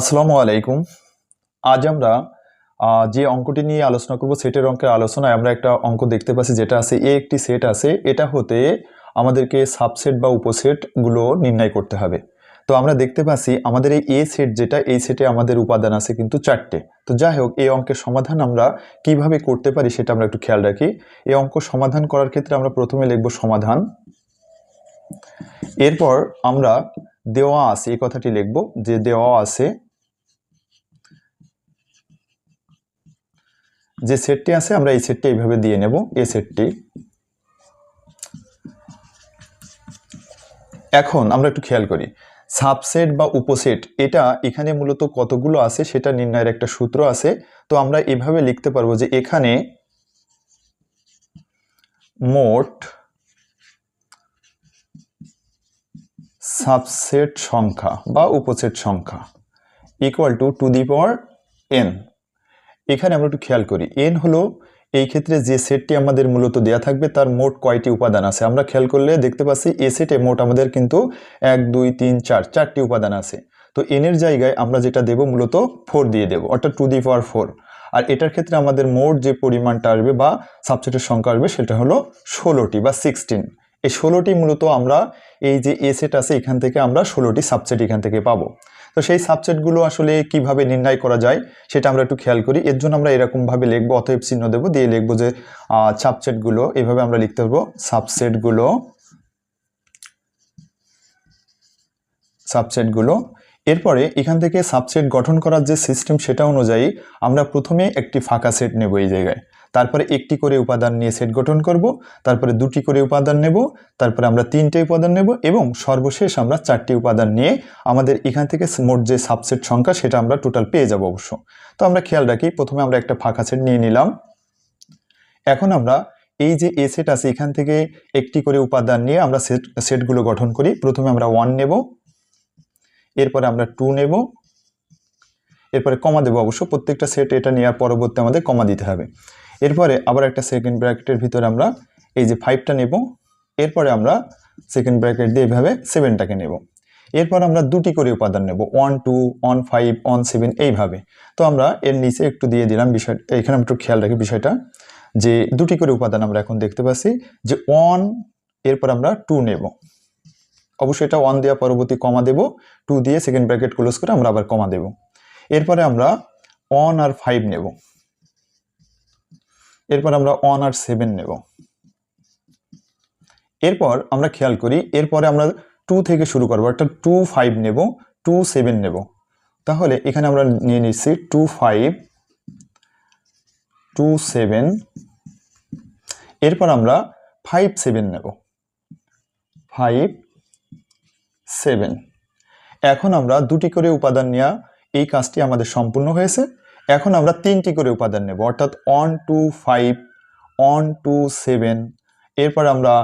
আসসালামু আলাইকুম। আজ আমরা যে অঙ্কটি নিয়ে আলোচনা করব সেটের অঙ্কের আলোচনায় আমরা একটা অঙ্ক দেখতে পাচ্ছি, যেটা আছে এ একটি সেট আছে, এটা হতে আমাদেরকে সাবসেট বা উপসেটগুলো নির্ণয় করতে হবে। তো আমরা দেখতে পাচ্ছি, আমাদের এই এ সেট যেটা, এই সেটে আমাদের উপাদান আছে কিন্তু চারটে। তো যাই হোক, এই অঙ্কের সমাধান আমরা কীভাবে করতে পারি সেটা আমরা একটু খেয়াল রাখি। এই অঙ্ক সমাধান করার ক্ষেত্রে আমরা প্রথমে লিখব সমাধান। এরপর আমরা দেওয়া আছে, এই কথাটি লিখব যে দেওয়া আছে যে সেটটি আছে, আমরা এই সেটটি এইভাবে দিয়ে নেব। এই সেটটি এখন আমরা একটু খেয়াল করি। সাবসেট বা উপসেট এটা এখানে মূলত কতগুলো আছে সেটা নির্ণয়ের একটা সূত্র আছে। তো আমরা এভাবে লিখতে পারব যে এখানে মোট সাবসেট সংখ্যা বা উপসেট সংখ্যা equal to two the power N এখানে আমরা একটু খেয়াল করি। এন হলো এই ক্ষেত্রে যে সেটটি আমাদের মূলত দেয়া থাকবে তার মোট কয়টি উপাদান আছে? আমরা খেয়াল করলে দেখতে পাচ্ছি এ সেটে মোট আমাদের কিন্তু এক, দুই, তিন, চার, চারটি উপাদান আছে। তো এনের জায়গায় আমরা যেটা দেব মূলত ফোর দিয়ে দেব, অর্থাৎ টু দি পাওয়ার ফোর আর এটার ক্ষেত্রে আমাদের মোট যে পরিমাণটা আসবে বা সাবসেটের সংখ্যা আসবে সেটা হলো ষোলোটি বা সিক্সটিন এই ষোলোটি মূলত আমরা এই যে এ সেট আছে এখান থেকে আমরা ষোলোটি সাবসেট এখান থেকে পাবো। তো সেই সাবসেটগুলো আসলে কীভাবে নির্ণয় করা যায় সেটা আমরা একটু খেয়াল করি। এর জন্য আমরা এরকমভাবে লিখব, অতএব চিহ্ন দেবো, দিয়ে লিখব যে সাবসেটগুলো এভাবে আমরা লিখতে পারব। সাবসেটগুলো সাবসেটগুলো এরপরে এখান থেকে সাবসেট গঠন করার যে সিস্টেম সেটা অনুযায়ী আমরা প্রথমে একটি ফাঁকা সেট নেব এই জায়গায়। তারপরে একটি করে উপাদান নিয়ে সেট গঠন করব, তারপরে দুটি করে উপাদান নেব, তারপরে আমরা তিনটে উপাদান নেব এবং সর্বশেষ আমরা চারটি উপাদান নিয়ে আমাদের এখান থেকে মোট যে সাবসেট সংখ্যা সেটা আমরা টোটাল পেয়ে যাব অবশ্য। তো আমরা খেয়াল রাখি, প্রথমে আমরা একটা ফাঁকা সেট নিয়ে নিলাম। এখন আমরা এই যে এ সেট আছে, এখান থেকে একটি করে উপাদান নিয়ে আমরা সেট, সেটগুলো গঠন করি। প্রথমে আমরা ওয়ান নেব, এরপরে আমরা টু নেব, এরপরে কমা দেবো অবশ্য। প্রত্যেকটা সেট এটা নেওয়ার পরবর্তী আমাদের কমা দিতে হবে। এরপরে আবার একটা সেকেন্ড ব্র্যাকেটের ভিতরে আমরা এই যে ফাইভটা নেব। এরপরে আমরা সেকেন্ড ব্র্যাকেট দিয়ে এভাবে সেভেনটাকে নেব। এরপর আমরা দুটি করে উপাদান নেব। One two one five one seven এইভাবে। তো আমরা এর নিচে একটু দিয়ে দিলাম বিষয় এখানে একটু খেয়াল রাখি বিষয়টা। যে দুটি করে উপাদান আমরা এখন দেখতে পাচ্ছি যে ওয়ান এরপর আমরা টু নেব। অবশ্যই এটা ওয়ান দেওয়া পরবর্তী কমা দেব। টু দিয়ে সেকেন্ড ব্র্যাকেট ক্লোজ করে আমরা আবার কমা দেব। এরপরে আমরা ওয়ান আর ফাইভ নেব। এরপর আমরা ওয়ান আর সেভেন নেব। এরপর আমরা খেয়াল করি, এরপরে আমরা টু থেকে শুরু করব, অর্থাৎ টু ফাইভ নেব টু সেভেন নেব। তাহলে এখানে আমরা নিয়ে নিচ্ছি টু ফাইভ টু সেভেন এরপর আমরা ফাইভ সেভেন নেব। ফাইভ সেভেন এখন আমরা দুটি করে উপাদান নেওয়া এই কাজটি আমাদের সম্পূর্ণ হয়েছে। এখন আমরা তিনটি করে উপাদান নেব, অর্থাৎ one two five one two seven এরপর আমরা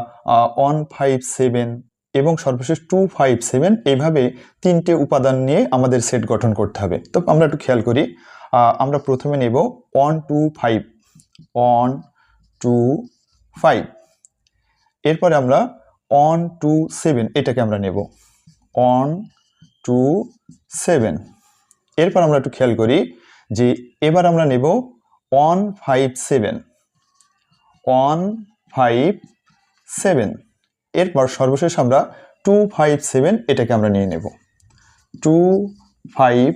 ওয়ান ফাইভ সেভেন এবং সর্বশেষ টু ফাইভ সেভেন এইভাবে তিনটে উপাদান নিয়ে আমাদের সেট গঠন করতে হবে। তো আমরা একটু খেয়াল করি আমরা প্রথমে নেব one two five one two five এরপরে আমরা ওয়ান টু সেভেন এটাকে আমরা নেব ওয়ান টু সেভেন এরপর আমরা একটু খেয়াল করি যে এবার আমরা নেব one five seven one five seven এরপর সর্বশেষ আমরা টু ফাইভ সেভেন এটাকে আমরা নিয়ে নেব। টু ফাইভ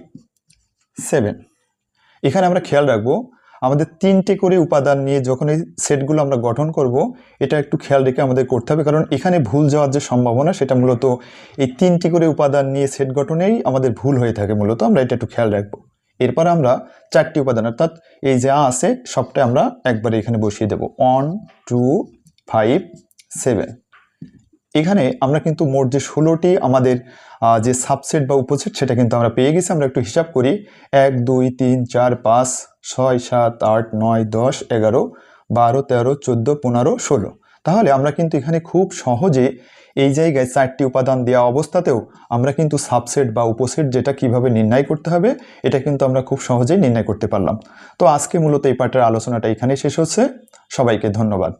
সেভেন এখানে আমরা খেয়াল রাখব, আমাদের তিনটে করে উপাদান নিয়ে যখন এই সেটগুলো আমরা গঠন করব, এটা একটু খেয়াল রেখে আমাদের করতে হবে, কারণ এখানে ভুল যাওয়ার যে সম্ভাবনা, সেটা মূলত এই তিনটি করে উপাদান নিয়ে সেট গঠনেই আমাদের ভুল হয়ে থাকে মূলত, আমরা এটা একটু খেয়াল রাখব। এরপর আমরা চারটি উপাদান, অর্থাৎ এই যা আছে সবটাই আমরা একবারে এখানে বসিয়ে দেব। ওয়ান টু ফাইভ সেভেন এখানে আমরা কিন্তু মোট যে ষোলোটি আমাদের যে সাবসেট বা উপসেট সেটা কিন্তু আমরা পেয়ে গেছি। আমরা একটু হিসাব করি। এক, দুই, তিন, চার, পাঁচ, ছয়, সাত, আট, নয়, দশ, এগারো, বারো, তেরো, চোদ্দ, পনেরো, ষোলো। তাহলে আমরা কিন্তু এখানে খুব সহজে এই জায়গায় চারটি উপাদান দেওয়া অবস্থাতেও আমরা কিন্তু সাবসেট বা উপসেট যেটা কীভাবে নির্ণয় করতে হবে, এটা কিন্তু আমরা খুব সহজেই নির্ণয় করতে পারলাম। তো আজকে মূলত এই পাঠের আলোচনাটা এখানে শেষ হচ্ছে। সবাইকে ধন্যবাদ।